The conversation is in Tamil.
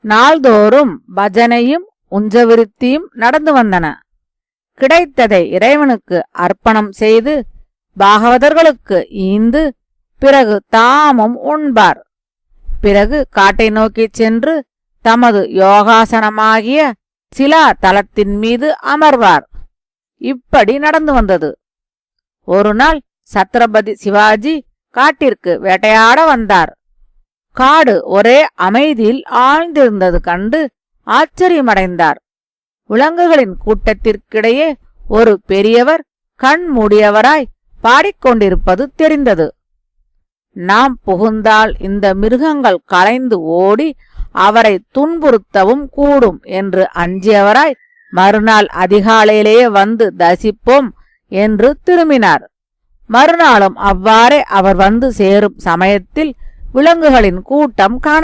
நாள்தோறும் பஜனையும் உஞ்சவிருத்தியும் நடந்து வந்தன. கிடைத்ததை இறைவனுக்கு அர்ப்பணம் செய்து பாகவதர்களுக்கு ஈந்து பிறகு தாமும் உண்பார். பிறகு காட்டை நோக்கிச் சென்று தமது யோகாசனமாகிய சிலா தலத்தின் மீது அமர்வார். இப்படி நடந்து வந்தது. ஒரு நாள் சத்ரபதி சிவாஜி காட்டிற்கு வேட்டையாட வந்தார். காடு ஒரே அமைதியில் ஆழ்ந்திருந்தது கண்டு ஆச்சரியமடைந்தார். விலங்குகளின் கூட்டத்திற்கிடையே ஒரு பெரியவர் கண் மூடியவராய் பாடிக்கொண்டிருப்பது தெரிந்தது. நாம் புகுந்தால் இந்த மிருகங்கள் கலைந்து ஓடி அவரை துன்புறுத்தவும் கூடும் என்று அஞ்சியவராய் மறுநாள் அதிகாலையிலேயே வந்து தசிப்போம் என்று திரும்பினார். மறுநாளும் அவ்வாறே அவர் வந்து சேரும் சமயத்தில் விலங்குகளின் கூட்டம் காண